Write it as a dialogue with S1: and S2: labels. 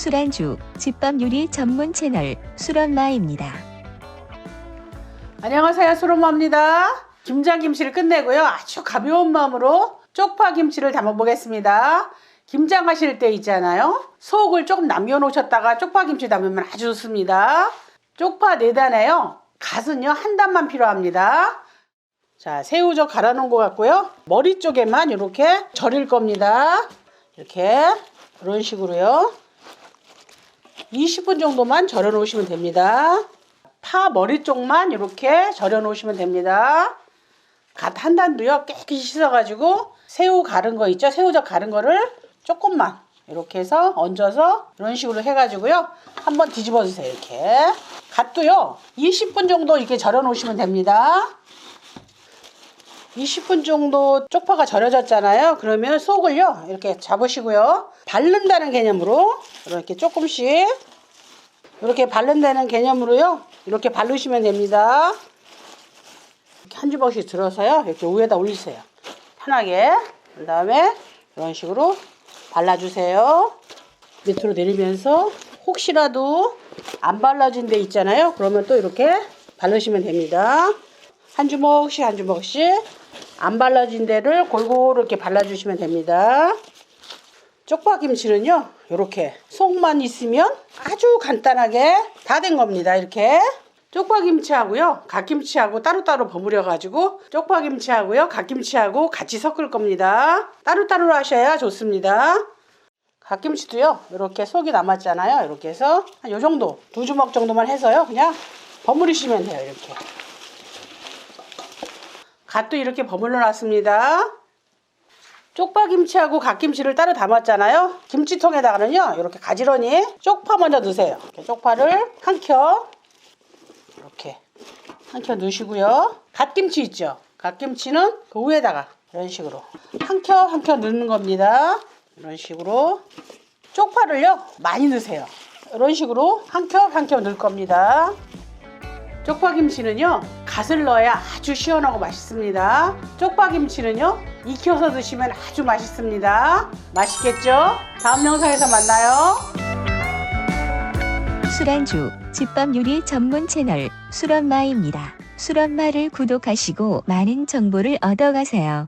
S1: 술안주 집밥 요리 전문 채널 술엄마입니다.
S2: 안녕하세요 수로마입니다. 김장김치를 끝내고요. 아주 가벼운 마음으로 쪽파김치를 담아보겠습니다. 김장 하실 때 있잖아요. 속을 조금 남겨놓으셨다가 쪽파김치 담으면 아주 좋습니다. 쪽파 4단에요. 갓은요 한 단만 필요합니다. 자 새우젓 갈아 놓은 것 같고요. 머리 쪽에만 이렇게 절일 겁니다. 이렇게 그런 식으로요 20분 정도만 절여 놓으시면 됩니다 파 머리 쪽만 이렇게 절여 놓으시면 됩니다. 갓 한 단도요 깨끗이 씻어가지고 새우 가른 거 있죠? 새우젓 가른 거를 조금만 이렇게 해서 얹어서 이런 식으로 해가지고요 한번 뒤집어 주세요 이렇게 갓도요 20분 정도 이렇게 절여 놓으시면 됩니다. 20분 정도 쪽파가 절여졌잖아요. 그러면 속을요 이렇게 잡으시고요 바른다는 개념으로 이렇게 조금씩 이렇게 바른다는 개념으로요. 이렇게 바르시면 됩니다. 한 주먹씩 들어서요. 이렇게 위에다 올리세요. 편하게. 그 다음에 이런 식으로 발라주세요. 밑으로 내리면서 혹시라도 안 발라진 데 있잖아요. 그러면 또 이렇게 바르시면 됩니다. 한 주먹씩 한 주먹씩 안 발라진 데를 골고루 이렇게 발라주시면 됩니다. 쪽파김치는요 이렇게 속만 있으면 아주 간단하게 다 된 겁니다 이렇게. 쪽파김치하고요 갓김치하고 따로따로 버무려 가지고 쪽파김치하고요 갓김치하고 같이 섞을 겁니다. 따로따로 하셔야 좋습니다. 갓김치도요 이렇게 속이 남았잖아요. 이렇게 해서 한 요 정도 두 주먹 정도만 해서요. 그냥 버무리시면 돼요 이렇게 갓도 이렇게 버물러 놨습니다 쪽파김치하고 갓김치를 따로 담았잖아요. 김치통에다가는요, 이렇게 가지런히 쪽파 먼저 넣으세요. 쪽파를 한 켜, 이렇게 한 켜 넣으시고요. 갓김치 있죠? 갓김치는 그 위에다가 이런 식으로 한 켜 한 켜 넣는 겁니다. 이런 식으로 쪽파를요, 많이 넣으세요. 이런 식으로 한 켜 한 켜 넣을 겁니다. 쪽파김치는요 갓을 넣어야 아주 시원하고 맛있습니다 쪽파김치는요 익혀서 드시면 아주 맛있습니다 맛있겠죠? 다음 영상에서 만나요
S1: 술안주 집밥 요리 전문 채널 술엄마입니다. 술엄마를 구독하시고 많은 정보를 얻어가세요.